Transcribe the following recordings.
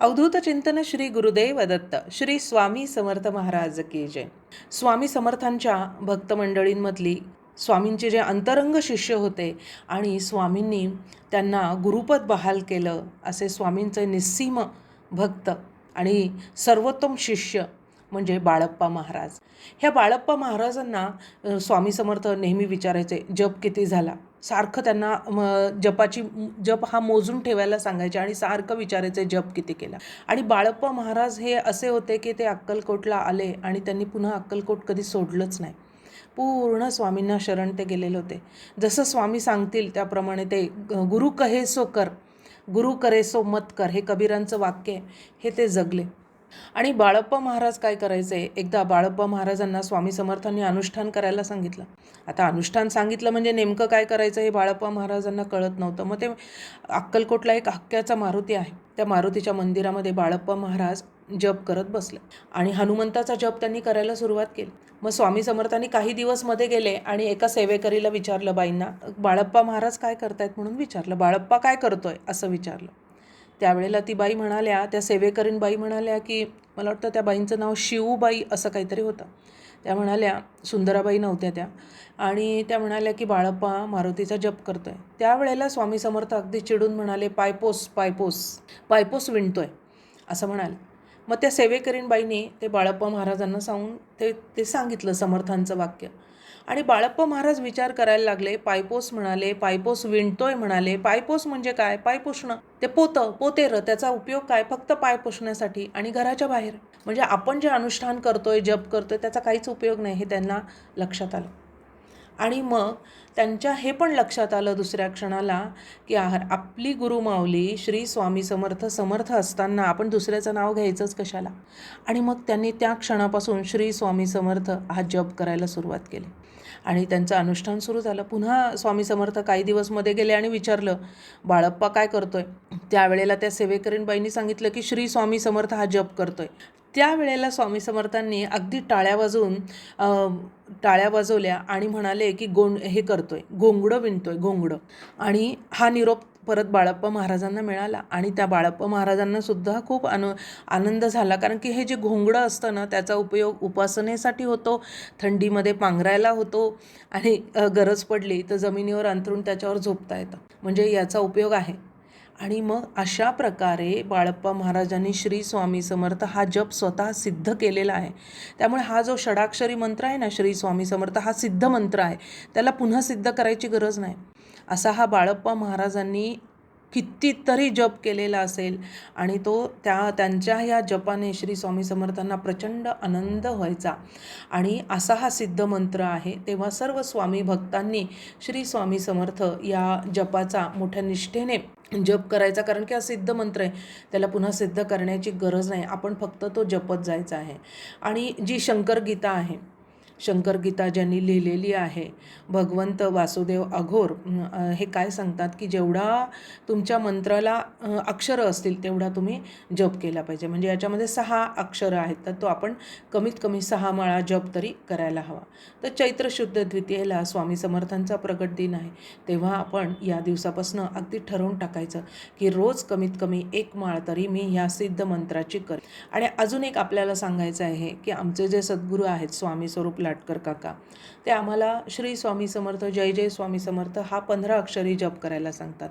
अवधूत चिंतन श्री गुरुदेव दत्त श्री स्वामी समर्थ महाराज की जय. स्वामी समर्थांच्या भक्त मंडळींमधली स्वामींचे जे अंतरंग शिष्य होते आणि स्वामींनी त्यांना गुरुपद बहाल केलं असे स्वामींचे निस्सीम भक्त आणि सर्वोत्तम शिष्य म्हणजे बाळप्पा महाराज. ह्या बाळप्पा महाराजांना स्वामी समर्थ नेहमी विचारायचे जप किती झाला? सारखं त्यांना म, जपाची जप हा मोजून ठेवायला सांगायचे आणि सारखं विचारायचे जप किती केला? आणि बाळप्पा महाराज हे असे होते की ते अक्कलकोटला आले आणि त्यांनी पुन्हा अक्कलकोट कधी सोडलंच नाही. पूर्ण स्वामींना शरण ते गेलेले होते. जसं स्वामी सांगतील त्याप्रमाणे ते गुरु कहे सो कर गुरु करे सो मत कर हे कबीरांचं वाक्य आहे. हे ते जगले. आणि बाळप्पा महाराज काय करायचे? एकदा बाळप्पा महाराजांना स्वामी समर्थांनी अनुष्ठान करायला सांगितलं. आता अनुष्ठान सांगितलं म्हणजे नेमकं काय करायचं हे बाळप्पा महाराजांना कळत नव्हतं. मग ते अक्कलकोटला एक हक्क्याचा मारुती आहे. त्या मारुतीच्या मंदिरामध्ये बाळप्पा महाराज जप करत बसले. आणि हनुमंताचा जप त्यांनी करायला सुरुवात केली. मग स्वामी समर्थांनी काही दिवसमध्ये गेले आणि एका सेवेकरीला विचारलं बाईंना बाळप्पा महाराज काय करतायत? म्हणून विचारलं. बाळप्पा काय करतोय? असं विचारलं. त्यावेळेला ती बाई म्हणाल्या त्या सेवेकरीण बाई म्हणाल्या की मला वाटतं त्या बाईंचं नाव शिवबाई असं काहीतरी होतं. त्या म्हणाल्या सुंदराबाई नव्हत्या त्या. आणि त्या म्हणाल्या की बाळप्पा मारुतीचा जप करतो आहे त्यावेळेला स्वामी समर्थ अगदी चिडून म्हणाले पायपोस पायपोस पायपोस विणतोय असं म्हणाले. मग त्या सेवेकरीण बाईंनी ते बाळप्पा महाराजांना सांगून ते ते सांगितलं समर्थांचं वाक्य. आणि बाळप्पा महाराज विचार करायला लागले. पायपोस म्हणाले पायपोस विणतोय म्हणाले. पायपोस म्हणजे काय? पाय पुसणं ते पोतं पोतेर त्याचा उपयोग काय? फक्त पाय पुसण्यासाठी आणि घराच्या बाहेर. म्हणजे आपण जे अनुष्ठान करतोय जप करतोय त्याचा काहीच उपयोग नाही हे त्यांना लक्षात आलं. आणि मग त्यांच्या हे पण लक्षात आलं दुसऱ्या क्षणाला की आहार आपली गुरुमावली श्री स्वामी समर्थ समर्थ असताना आपण दुसऱ्याचं नाव घ्यायचंच कशाला? आणि मग त्यांनी त्या क्षणापासून श्री स्वामी समर्थ हा जप करायला सुरुवात केली. आणि त्यांचं अनुष्ठान सुरू झालं. पुन्हा स्वामी समर्थ काही दिवसमध्ये गेले आणि विचारलं बाळप्पा काय करतोय? त्यावेळेला त्या सेवेकरीणबाईंनी सांगितलं की श्री स्वामी समर्थ हा जप करतोय. त्यावेळेला स्वामी समर्थांनी अगदी टाळ्या वाजवून टाळ्या वाजवल्या आणि म्हणाले की गोंड हे करतोय. गोंगडं विणतोय घोंगडं आणि हा निरोप परत बाळप्पा महाराजांना मिळाला आणि त्या बाळप्पा महाराजांनासुद्धा खूप आन आनंद झाला. कारण की हे जे घोंगडं असतं ना त्याचा उपयोग उपासनेसाठी होतो थंडीमध्ये पांघरायला होतो आणि गरज पडली तर जमिनीवर अंथरून त्याच्यावर झोपता येतं. म्हणजे याचा उपयोग आहे. आणि मग अशा प्रकारे बाळप्पा महाराजांनी श्री स्वामी समर्थ हा जप स्वतः सिद्ध केलेला आहे. त्यामुळे हा जो षडाक्षरी मंत्र आहे ना श्री स्वामी समर्थ हा सिद्ध मंत्र आहे. त्याला पुन्हा सिद्ध करायची गरज नाही. असा हा बाळप्पा महाराजांनी कितीतरी जप केलेला असेल. आणि तो त्या त्यांच्या ह्या जपाने श्री स्वामी समर्थांना प्रचंड आनंद व्हायचा. आणि असा हा सिद्ध मंत्र आहे. तेव्हा सर्व स्वामी भक्तांनी श्री स्वामी समर्थ या जपाचा मोठ्या निष्ठेने जप करायचा. कारण की हा सिद्ध मंत्र आहे. त्याला पुन्हा सिद्ध करण्याची गरज नाही. आपण फक्त तो जपत जायचा आहे. आणि जी शंकर गीता आहे शंकर गीता ज्यांनी लिहिलेली आहे भगवंत वासुदेव अघोर हे काय सांगतात की जेवढा तुमच्या मंत्राला अक्षरं असतील तेवढा तुम्ही जप केला पाहिजे. म्हणजे याच्यामध्ये सहा अक्षरं आहेत तर तो आपण कमीत कमी सहा माळा जप तरी करायला हवा. तर चैत्र शुद्ध द्वितीयेला स्वामी समर्थांचा प्रगट दिन आहे. तेव्हा आपण या दिवसापासून अगदी ठरवून टाकायचं की रोज कमीत कमी एक माळ तरी मी ह्या सिद्ध मंत्राची कर आणि अजून एक आपल्याला सांगायचं आहे की आमचे जे सद्गुरू आहेत स्वामी स्वरूप लाटकर काका. ते आम्हाला श्री स्वामी समर्थ जय जय स्वामी समर्थ हा पंधरा अक्षरी जप करायला सांगतात.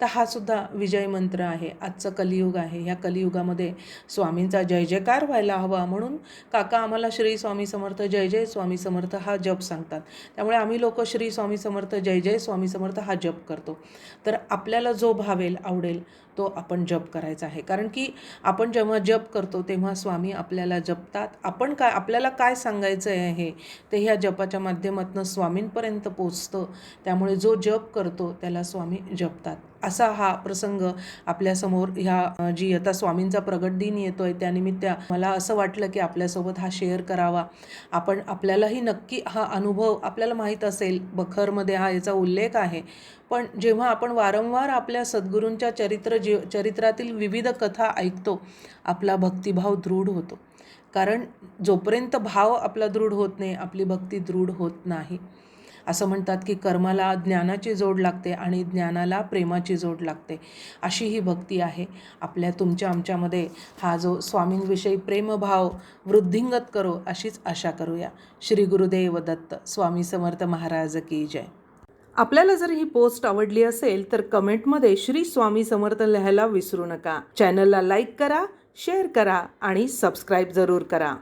तर हा सुद्धा विजय मंत्र आहे. आजचं कलियुग आहे. ह्या कलियुगामध्ये स्वामींचा जय जयकार व्हायला हवा म्हणून काका आम्हाला श्री स्वामी समर्थ जय जय स्वामी समर्थ हा जप सांगतात. त्यामुळे आम्ही लोक श्री स्वामी समर्थ जय जय स्वामी समर्थ हा जप करतो. तर आपल्याला जो भावेल आवडेल तो आपण जप करायचा आहे. कारण की आपण जेव्हा जप करतो तेव्हा स्वामी आपल्याला जपतात. आपण काय आपल्याला काय सांगायचं आहे ते ह्या जपाच्या माध्यमातून स्वामींपर्यंत पोचतं. त्यामुळे जो जप करतो त्याला स्वामी जपतात. असा हा प्रसंग आपल्यासमोर ह्या जी आता स्वामींचा प्रगट दिन येतो आहे त्यानिमित्त मला असं वाटलं की आपल्यासोबत हा शेअर करावा. आपण आपल्यालाही नक्की हा अनुभव आपल्याला माहीत असेल बखरमध्ये हा याचा उल्लेख आहे. पण जेव्हा आपण वारंवार आपल्या सद्गुरूंच्या चरित्र जीव चरित्रातील विविध कथा ऐकतो आपला भक्तिभाव दृढ होतो. कारण जोपर्यंत भाव आपला दृढ होत नाही आपली भक्ती दृढ होत नाही. असं म्हणतात की कर्माला ज्ञानाची जोड लागते आणि ज्ञानाला प्रेमाची जोड लागते. अशी ही भक्ती आहे. आपल्या तुमच्या आमच्यामध्ये हा जो स्वामींविषयी प्रेमभाव वृद्धिंगत करो अशीच आशा करूया. श्री गुरुदेव दत्त स्वामी समर्थ महाराज की जय. आपल्याला जर ही पोस्ट आवडली असेल तर कमेंटमध्ये श्री स्वामी समर्थ लिहायला विसरू नका. चॅनलला लाईक करा शेअर करा आणि सबस्क्राईब जरूर करा.